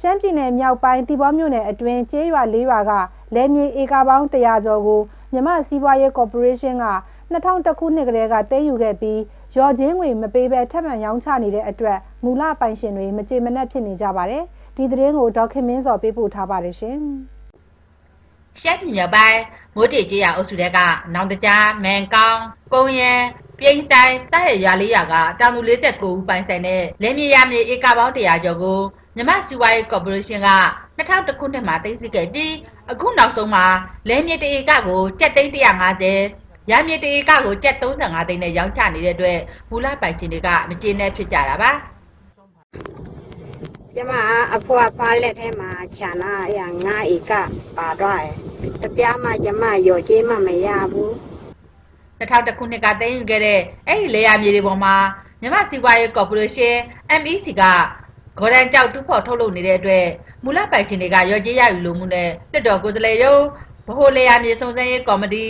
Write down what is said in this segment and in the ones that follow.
ရှမ်းပြည်နယ်မြောက်ပိုင်းတီဘောမြို့နယ်အတွင်းကျေးရွာ၄ရွာကလယ်မြေဧကပေါင်း100ကျော်ကိုမြမစီးပွားရေးကော်ပိုရေးရှင်းက2000ခုနှစ်ကတည်းကတည်ယူခဲ့ပြီးရော်ချင်းငွေမပေးဘဲထပ်မံရောင်းချနေတဲ့အတွက်မူလပိုင်ရှင်တွေမကြေမနက်ဖြစ်နေကြပါတယ်ဒီသတင်းကိုဒေါက်ခင်မင်းစော်ပေးပို့ထားပါတယ်ရှင်ရှမ်းပြည်မြောက်ပိုင်းမိုးတေကျွရအုပ်စုတဲကနောင်တကြားမန်ကောင်းကုန်းရန်ပြိန်းတိုင်းစတဲ့ရွာလေးရွာကတောင်သူ49ဦးပိုင်ဆိုင်တဲ့လင်းမြေရမြေဧကပေါင်း100ကျော်ကို မြမစီဝါရေးကော်ပိုရေးရှင်းက2000ခုနှစ်မှာသိမ်းဆည်းခဲ့ပြီးအခုနောက်ဆုံးမှာလင်းမြေတဧကကိုကျပ်သိန်း150ရမြေတဧကကိုကျပ်35သိန်းနဲ့ရောင်းချနေတဲ့အတွက်မူလပိုင်ရှင်တွေကမကျေနပ်ဖြစ်ကြတာပါကျမအဖွားဖားလက်ထဲမှာခြံနာအရာ9ဧကပါတော့တယ်။တပြားမှကျမရော်ကြေးမှမရဘူး2000ခုနှစ်ကတည်ယူခဲ့တဲ့အဲ့ဒီလေယာမြေတွေပေါ်မှာမြန်မာစီးပွားရေးကော်ပိုရေးရှင်း MEC က ဂေါ်ဒန်ကြောက်တူးဖော်ထုတ်လုပ်နေတဲ့အတွက်မူလပိုင်ရှင်တွေကရော်ကြေးရယူလိုမှုနဲ့လွှတ်တော်ကိုယ်စားလှယ်ရုံးဗဟိုလေယာမြေစုံစမ်းရေးကော်မတီ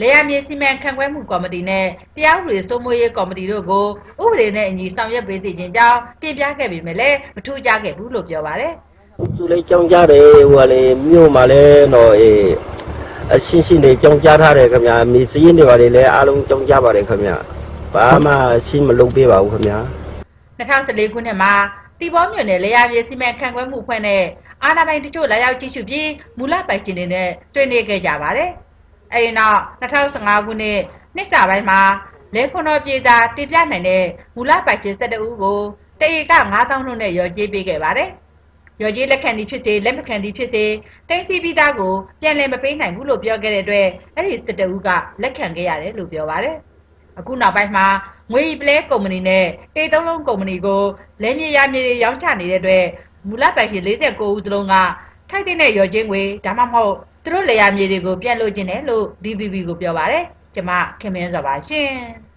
လေယာမြေစီမံခန့်ခွဲမှုကော်မတီနဲ့တရားဥပဒေစိုးမိုးရေးကော်မတီတို့ကိုဥပဒေနဲ့အညီဆောင်ရွက်ပေးစီခြင်းကြောင့်ပြင်ပြခဲ့ပေမဲ့လည်းမထူးခြားခဲ့ဘူးလို့ပြောပါတယ်သူလည်းကြောင်းကြတယ်ဟိုကလေမြို့မှာလည်းတော့အေးအရှင်းရှင်းနေကြောင်းကြထားတယ်ခင်ဗျာမိစည်းနေပါလေလဲအားလုံးကြောင်းကြပါတယ်ခင်ဗျာဘာမှရှင်းမလုပ်ပေးပါဘူးခင်ဗျာ2014ခုနှစ်မှာ တီဘောမြို့နယ်လေယာမြေစီမံခန့်ခွဲမှုဖွဲ့နဲ့အာဏာပိုင်တချို့လာရောက်ကြည့်ရှုပြီးမူလပိုင်ရှင်တွေနဲ့တွေ့နေခဲ့ကြပါတယ်။အဲဒီနောက်2015ခုနှစ်နှစ်စာပိုင်းမှာလေခွန်တော်ပြည်သာတင်ပြနိုင်တဲ့မူလပိုင်ရှင်12ဦးကိုတရေက9000နှုန်းနဲ့ရော်ကြေးပေးခဲ့ပါတယ်။ရော်ကြေးလက်ခံသည်ဖြစ်စေလက်မခံသည်ဖြစ်စေတင်းစီပြီးသားကိုပြန်လည်မပေးနိုင်ဘူးလို့ပြောခဲ့တဲ့အတွက်အဲ့ဒီ12ဦးကလက်ခံခဲ့ရတယ်လို့ပြောပါတယ်။ အခုနောက်ပိုင်းမှာငွေပလဲကုမ္ပဏီနဲ့တေသုံးလုံးကုမ္ပဏီကိုလက်မြေရမြေတွေရောင်းချနေတဲ့အတွက်မူလပိုင်ရှင်49ဦးစလုံးကထိုက်တဲ့ရော်ချင်းငွေဒါမှမဟုတ်သူတို့လေယာမြေတွေကိုပြန်လို့ခြင်းတယ်လို့ DVB ကိုပြောပါတယ်ကျမခင်မင်းစောပါရှင်